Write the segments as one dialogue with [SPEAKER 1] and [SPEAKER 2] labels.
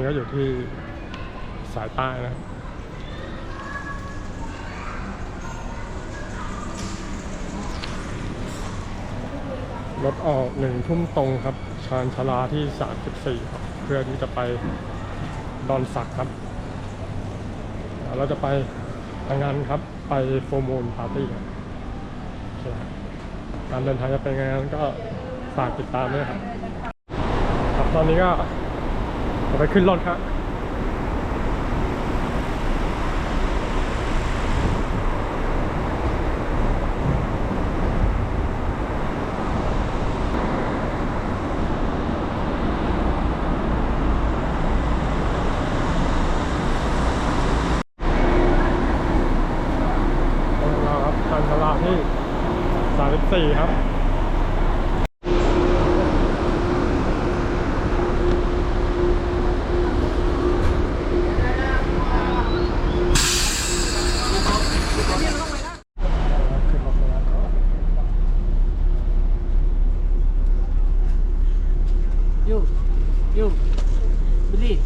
[SPEAKER 1] นี้ก็อยู่ที่สายใต้นะครับรถออกหนึ่งทุ่มตรงครับ ชานชาลาที่ 34 ครับ เพื่อที่จะไปดอนสักครับ เราจะไปทางงานครับ ไปโฟมูลปาร์ตี้ครับการเดินทางจะเป็นไงนั้นก็ฝากติดตามด้วยครับ ครับ ตอนนี้ก็ ไปขึ้นรถครับ ของเราครับทางตลาดที่ 34 ครับ ขึ้นรถมาแล้วก็
[SPEAKER 2] ยูยูบิลลี่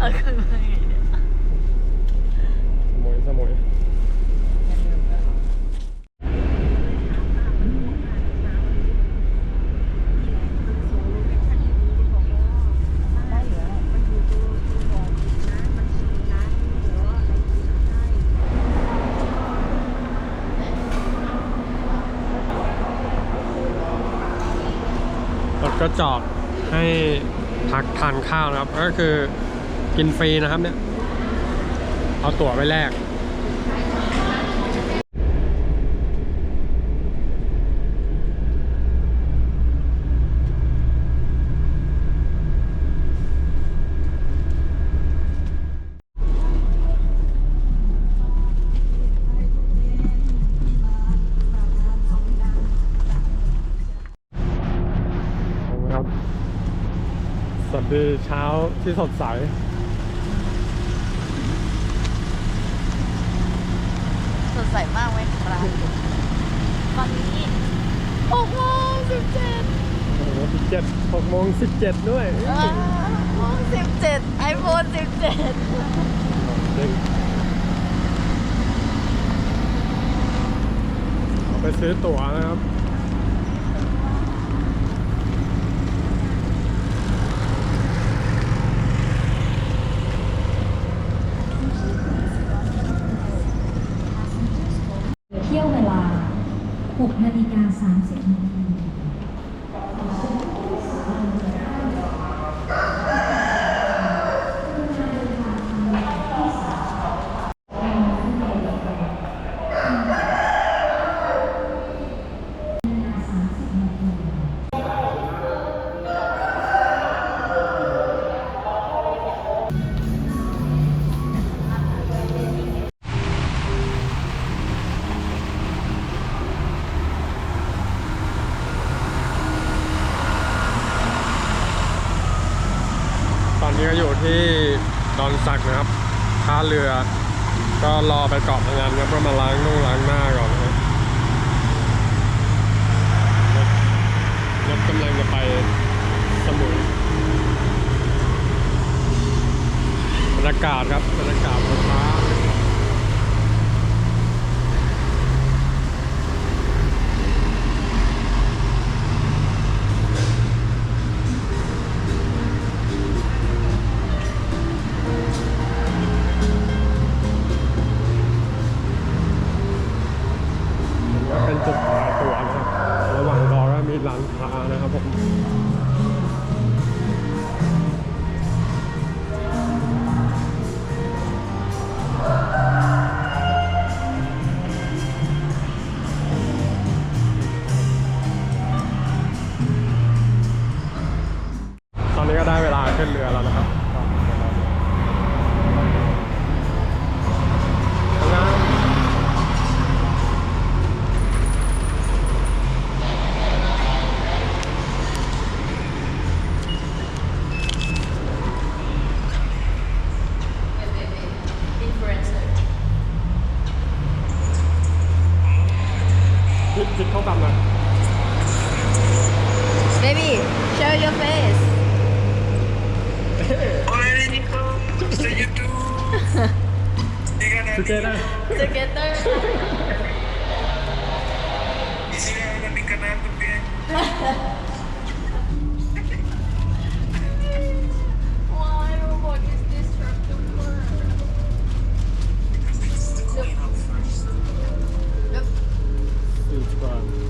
[SPEAKER 3] เออคือไงเนี่ย
[SPEAKER 1] สมุยสมุยรถก็จอดให้พักทาน ข้าวนะครับ ก็คือกินฟรีนะครับเนี่ย เอาตั๋วไปแลก สวัสดีเช้าที่สดใส
[SPEAKER 3] สดใสมากไหมปลาตอนนี้หกโมงสิบเจ็ด
[SPEAKER 1] โอ้โหสิบเจ็ดหกโมงสิบเจ็ดด้วย
[SPEAKER 3] โมงสิบเจ็ดไอโฟนสิบเจ็ด
[SPEAKER 1] จริงไปซื้อตั๋วนะครับ
[SPEAKER 4] ที่
[SPEAKER 1] ดอนสักนะครับท่าเรือ ก็รอไปเกาะพงันครับเพื่อมาล้างนุ่งล้างหน้าก่อนนะครับรถกำลังจะไปสมุยบรรยากาศครับบรรยากาศบนฟ้า your face. Hola, Nico. Soy YouTube. Digan a Together.
[SPEAKER 3] Together.
[SPEAKER 1] Y a mi canal también. It's fun.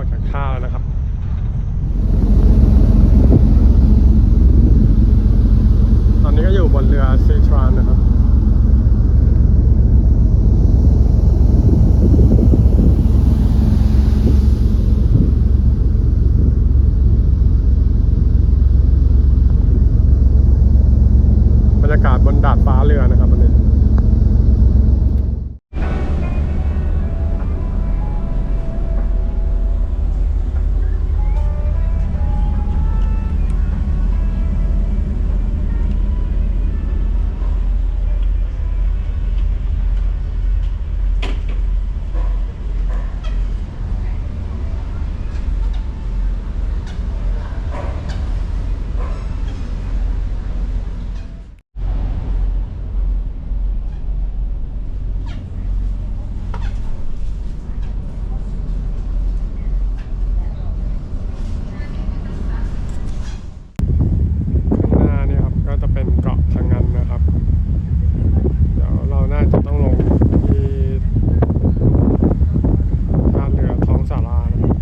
[SPEAKER 1] ออก็ออกจากท่าแล้วนะครับ ตอนนี้ก็อยู่บนเรือเซทรานนะครับ บรรยากาศบนดาดฟ้าเรือนะครับวันนี้ ข้างหน้าเนี่ยครับก็จะเป็นเกาะพังงันนะครับ เดี๋ยวเราน่าจะต้องลงที่ท่าเรือท้องสารานะครับ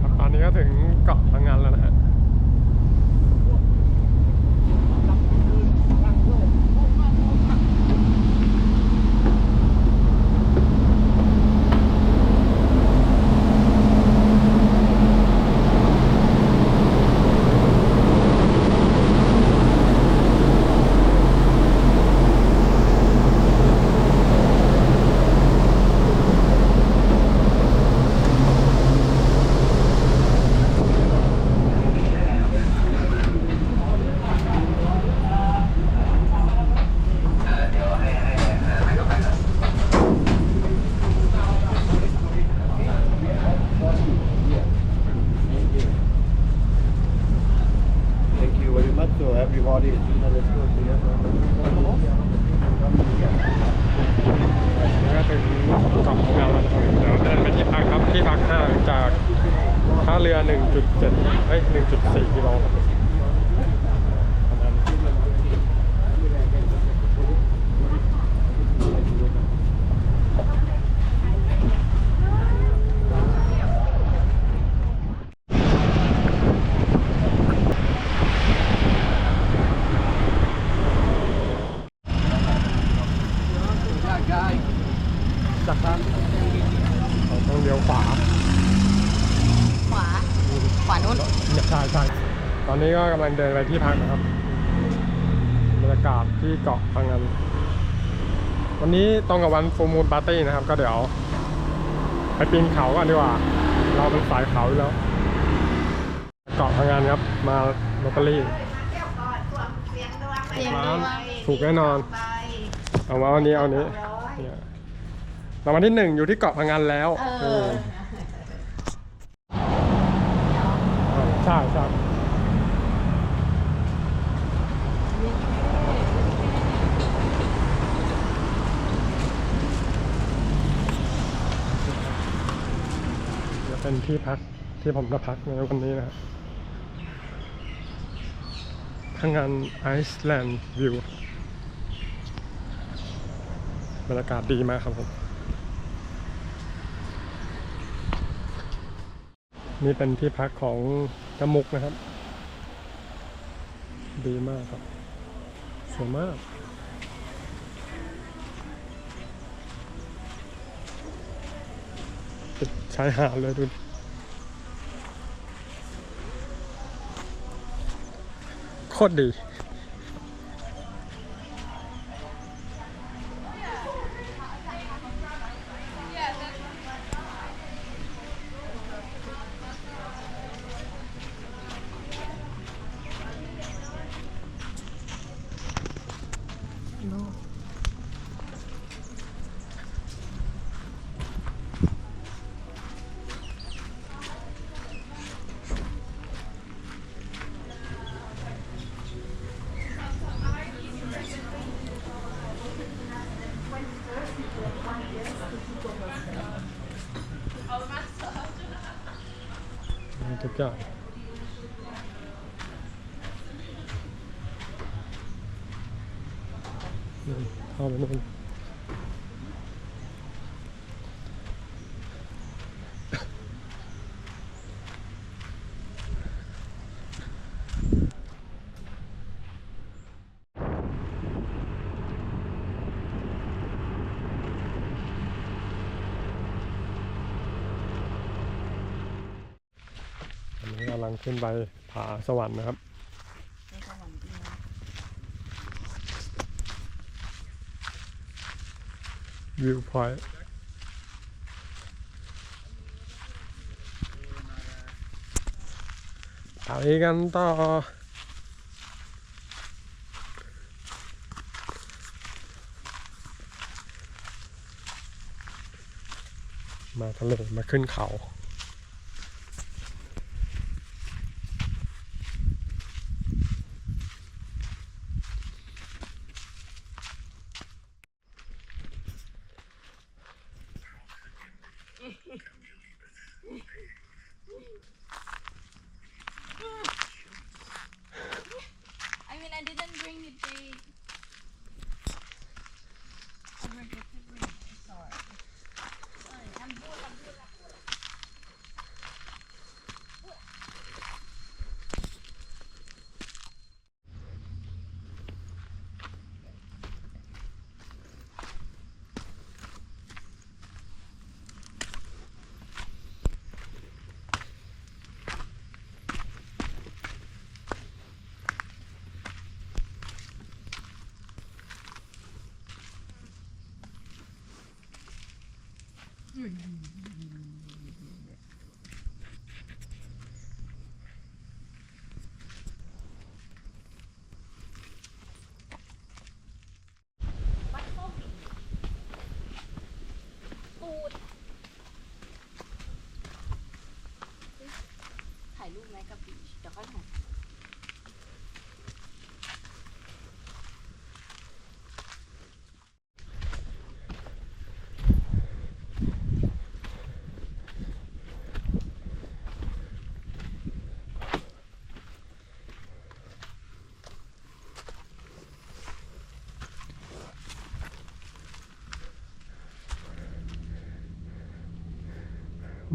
[SPEAKER 1] ครับตอนนี้ ก็ถึงเกาะพังงันแล้วนะฮะ
[SPEAKER 2] everybody. Let's go together.
[SPEAKER 1] แล้วก็ถึงเกาะของเราแล้วนะครับเดี๋ยวเดินไปที่พักครับที่พักห่างจากท่าเรือ 1.7เอ้ย1.4กิโลครับประมาณนี้จากนั้นเราต้องเลี้ยวขวา
[SPEAKER 3] ขวา ขวานู้น
[SPEAKER 1] ใช่ใช่ตอนนี้ ก็กำลังเดินไปที่พักนะครับบรรยากาศที่เกาะพังงันวันนี้ตรงกับวันฟูมูลปาร์ตี้นะครับ ก็เดี๋ยวไปปีนเขากันดีกว่า เราเป็นสายเขาอยู่แล้ว เกาะพังงันครับ มาลอตเตอรี่
[SPEAKER 3] เสียง
[SPEAKER 1] ร้า
[SPEAKER 3] ด้
[SPEAKER 1] น
[SPEAKER 3] วย
[SPEAKER 1] ถูกแน่นอน เอามาวันนี้เอาอันนี้เนี่ยรางวัลที่หนึ่งอยู่ที่เกาะพังงันแล้ว
[SPEAKER 3] เออ
[SPEAKER 1] เออใช่ใช่ เป็นที่พักที่ผมจะพักในวันนี้นะครับพังงานไอซ์แลนด์วิวบรรยากาศดีมากครับผม นี่เป็นที่พักของจมุกนะครับ ดีมากครับสวยมาก ชายหาดเลยดูโคตรดีโลางอืมเข้าไปนู่นอันนี้ กำลังขึ้นไปผาสวรรค์นะครับ
[SPEAKER 3] วิ
[SPEAKER 1] วพอยต์ไปกันต่อมาทะเลมาขึ้นเขา
[SPEAKER 3] ถ่ายรูปไหมกับบีชเดี๋ยวค่อยถ่าย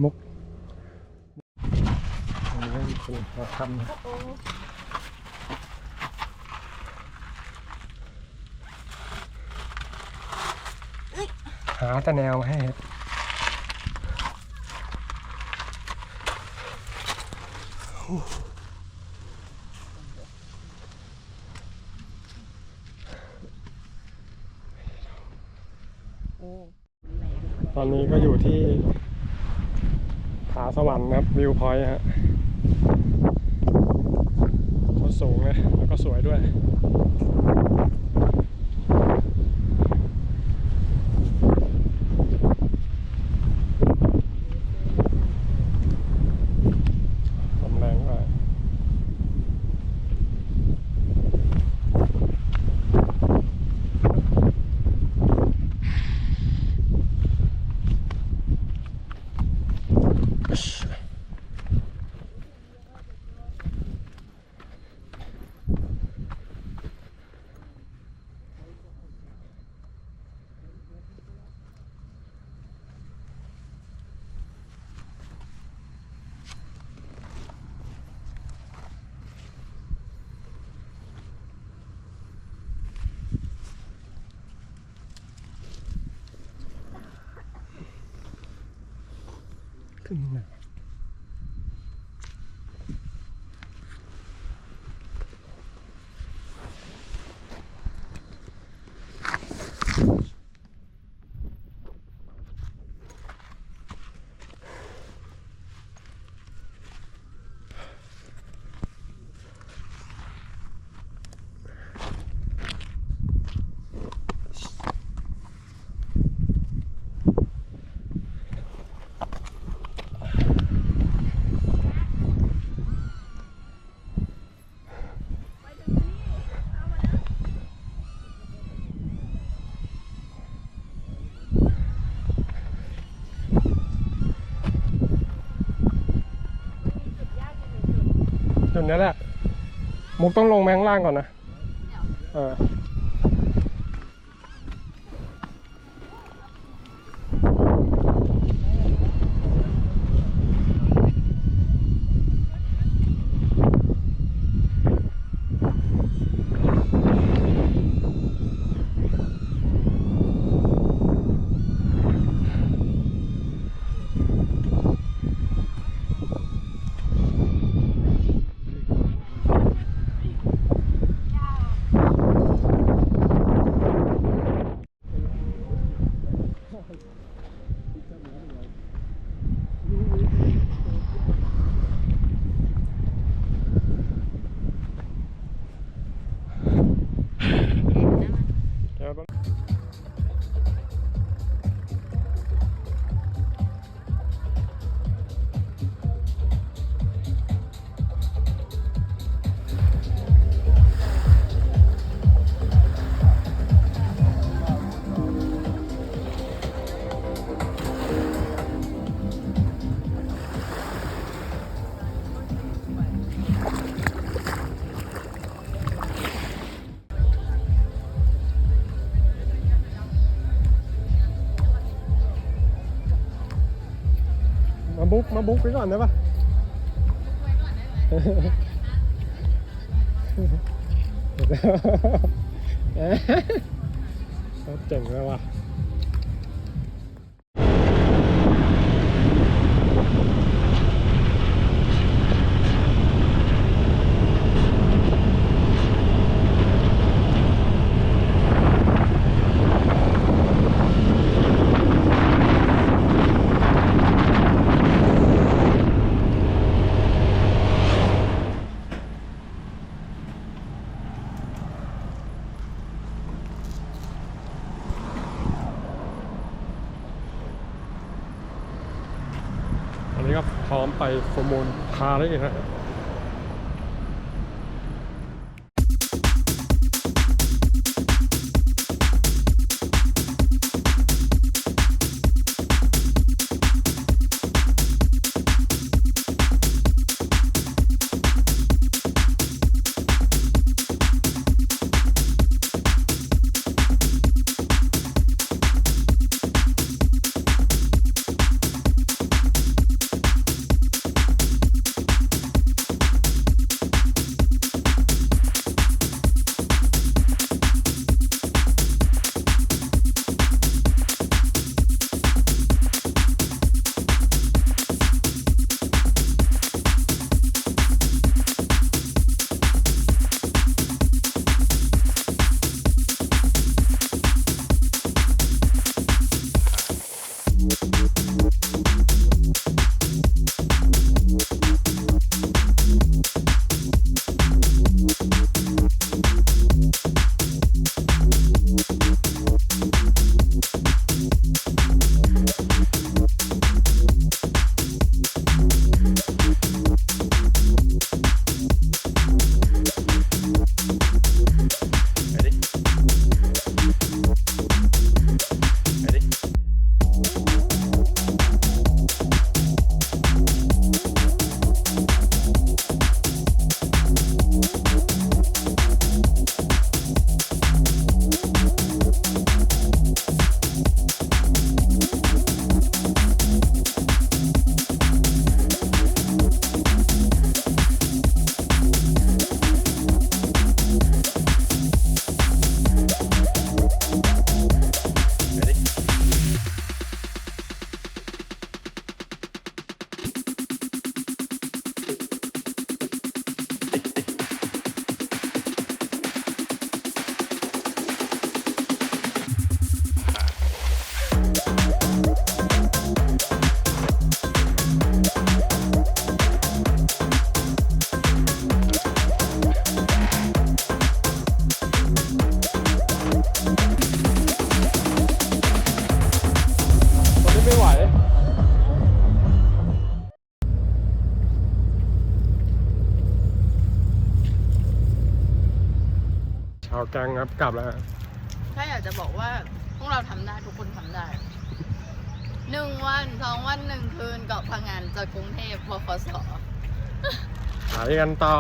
[SPEAKER 1] มุกนนี้เป็นหอคำหาแต่แนวมาให้เห็ดตอนนี้ก็อยู่ที่ ผาส วิวพอยต์ฮะโคตรสูงเลย แล้วก็สวยด้วย ขึ้นมาุดนี้แหละ มุกต้องลงแมงล่างก่อนนะ เออ มาบุ๊กไว้ก่อนได้ปะเจ๋งเลยว่ะ Out of here. แกงครับกลับแล้วฮะ
[SPEAKER 3] แค่อยากจะบอกว่าพวกเราทำได้ทุกคนทำได้หนึ่งวันสองวันหนึ่งคืนเกาะพังงานจากกรุงเทพพคส
[SPEAKER 1] หายกันต่อ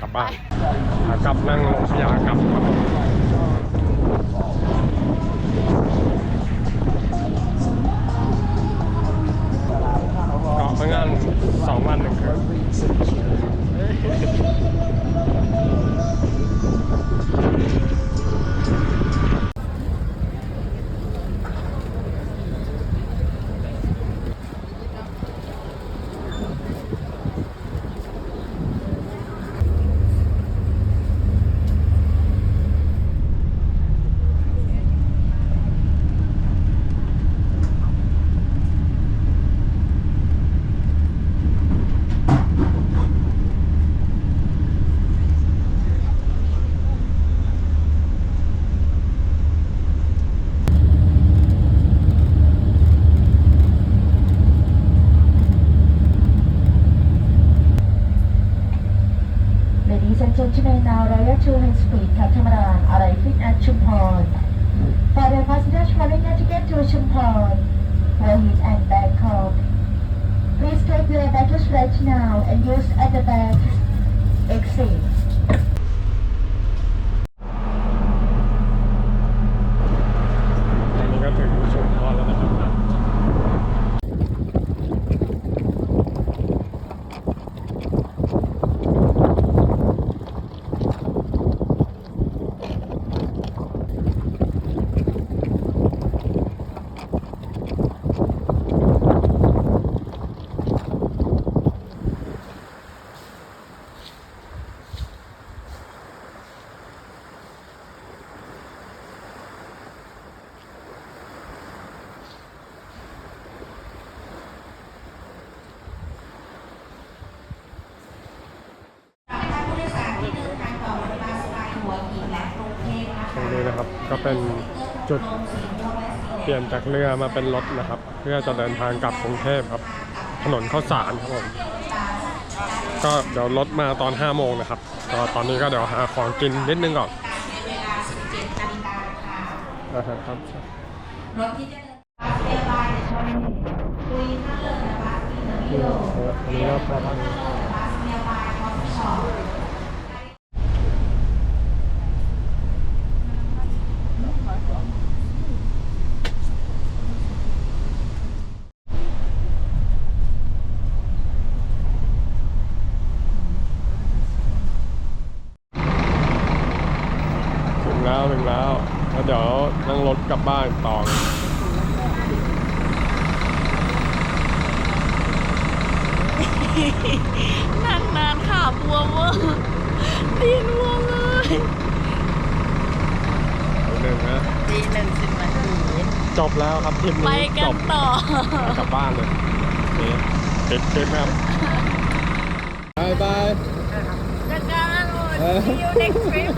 [SPEAKER 1] กลับบ้านกลับนั่งลงสยะกลับครับเกาะพังงานสองวันหนึ่งคืน
[SPEAKER 5] เฮ้ย ชูเฮนสปีดค่ะธรรมราชอะไรฟิตแอดชุมพร For the passengers traveling at ticket to Chumphon. Rohit and Bangkok, please take your baggage right now and use at the back exit.
[SPEAKER 1] ก็เป็นจุดเปลี่ยนจากเรือมาเป็นรถนะครับ เพื่อจะเดินทางกลับกรุงเทพครับ ถนนข้าวสารครับผมก็เดี๋ยวรถมาตอน5โมงนะครับก็ตอนนี้ก็เดี๋ยวหาของกินนิดนึงก่อนอ่าฮะครับ
[SPEAKER 5] รถที่จะเดินเที่ยวบ้านในช่วงนี้คุยท่าเรือนะคะที่เดิน
[SPEAKER 1] นี่อันนี้ก็พอทาง
[SPEAKER 5] บัสเมียบายคอฟฟี่ช็อป
[SPEAKER 1] ถึงแล้วถึงแล้วแล้ว เดี๋ยวนั่งรถกลับบ้านต่อเลย
[SPEAKER 3] นั่งนานขาบวมเวอร์ตีนบวมเลย
[SPEAKER 1] หนึ่งนะ
[SPEAKER 3] ตีหนึ่งสิบนาที
[SPEAKER 1] จบแล้วครับทริป
[SPEAKER 3] ไป
[SPEAKER 1] นี้
[SPEAKER 3] กั
[SPEAKER 1] จ
[SPEAKER 3] น
[SPEAKER 1] บ
[SPEAKER 3] ต่อ
[SPEAKER 1] กลับบ้านเลยนี่ปิดคลิปครับบายบาย
[SPEAKER 3] จัดการ See you next trip